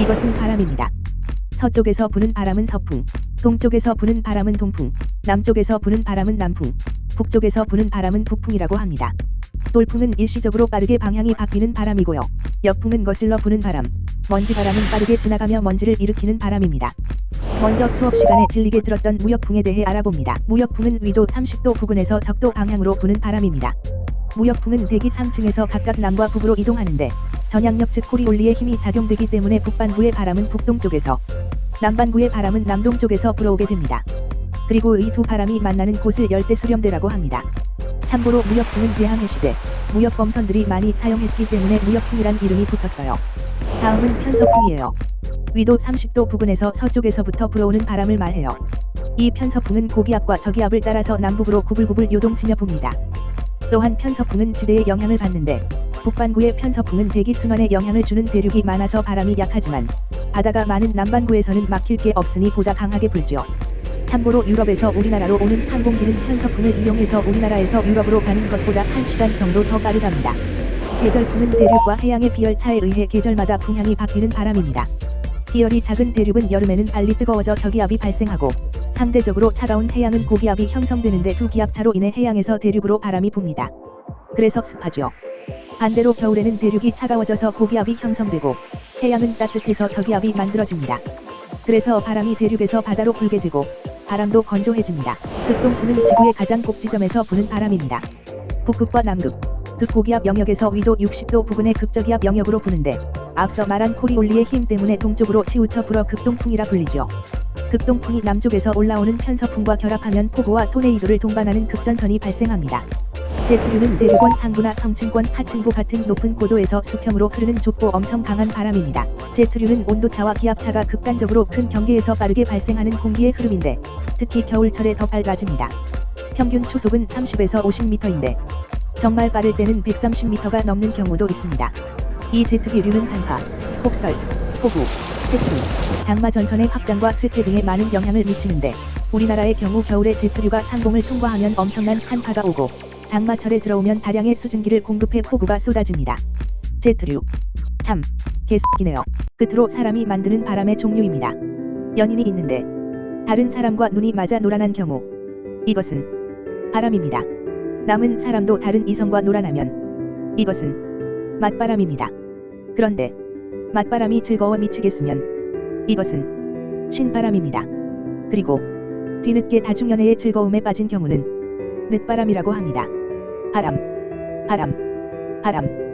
이것은 바람입니다. 서쪽에서 부는 바람은 서풍, 동쪽에서 부는 바람은 동풍, 남쪽에서 부는 바람은 남풍, 북쪽에서 부는 바람은 북풍이라고 합니다. 돌풍은 일시적으로 빠르게 방향이 바뀌는 바람이고요. 역풍은 거슬러 부는 바람, 먼지 바람은 빠르게 지나가며 먼지를 일으키는 바람입니다. 먼저 수업 시간에 질리게 들었던 무역풍에 대해 알아봅니다. 무역풍은 위도 30도 부근에서 적도 방향으로 부는 바람입니다. 무역풍은 대기 3층에서 각각 남과 북으로 이동하는데 전향력 즉 코리올리의 힘이 작용되기 때문에 북반구의 바람은 북동쪽에서 남반구의 바람은 남동쪽에서 불어오게 됩니다. 그리고 이 두 바람이 만나는 곳을 열대 수렴대라고 합니다. 참고로 무역풍은 대항해 시대 무역범선들이 많이 사용했기 때문에 무역풍이란 이름이 붙었어요. 다음은 편서풍이에요. 위도 30도 부근에서 서쪽에서부터 불어오는 바람을 말해요. 이 편서풍은 고기압과 저기압을 따라서 남북으로 구불구불 요동치며 붑니다. 또한 편서풍은 지대에 영향을 받는데 북반구의 편서풍은 대기 순환에 영향을 주는 대륙이 많아서 바람이 약하지만 바다가 많은 남반구에서는 막힐 게 없으니 보다 강하게 불죠. 참고로 유럽에서 우리나라로 오는 항공기는 편서풍을 이용해서 우리나라에서 유럽으로 가는 것보다 1시간 정도 더 빠르답니다. 계절풍은 대륙과 해양의 비열차에 의해 계절마다 풍향이 바뀌는 바람입니다. 비열이 작은 대륙은 여름에는 빨리 뜨거워져 저기압이 발생하고 상대적으로 차가운 해양은 고기압이 형성되는데 두 기압차로 인해 해양에서 대륙으로 바람이 붑니다. 그래서 습하죠. 반대로 겨울에는 대륙이 차가워져서 고기압이 형성되고 해양은 따뜻해서 저기압이 만들어집니다. 그래서 바람이 대륙에서 바다로 불게 되고 바람도 건조해집니다. 극동풍은 지구의 가장 꼭지점에서 부는 바람입니다. 북극과 남극, 극고기압 영역에서 위도 60도 부근의 극저기압 영역으로 부는데 앞서 말한 코리올리의 힘 때문에 동쪽으로 치우쳐 불어 극동풍이라 불리죠. 극동풍이 남쪽에서 올라오는 편서풍과 결합하면 폭우와 토네이도를 동반하는 극전선이 발생합니다. 제트류는 대륙원 상부나 성층권 하층부 같은 높은 고도에서 수평으로 흐르는 좁고 엄청 강한 바람입니다. 제트류는 온도차와 기압차가 극단적으로 큰 경계에서 빠르게 발생하는 공기의 흐름인데 특히 겨울철에 더 밝아집니다. 평균 초속은 30에서 50m인데 정말 빠를 때는 130m가 넘는 경우도 있습니다. 이 제트기류는 한파, 폭설, 폭우, 태풍, 장마 전선의 확장과 쇠퇴 등에 많은 영향을 미치는데 우리나라의 경우 겨울에 제트류가 상공을 통과하면 엄청난 한파가 오고 장마철에 들어오면 다량의 수증기를 공급해 폭우가 쏟아집니다. 제트류 참 개새끼네요. 끝으로 사람이 만드는 바람의 종류입니다. 연인이 있는데 다른 사람과 눈이 맞아 노란한 경우 이것은 바람입니다. 남은 사람도 다른 이성과 노란하면 이것은 맞바람입니다. 그런데 맞바람이 즐거워 미치겠으면 이것은 신바람입니다. 그리고 뒤늦게 다중연애의 즐거움에 빠진 경우는 늦바람이라고 합니다. 바람, 바람, 바람.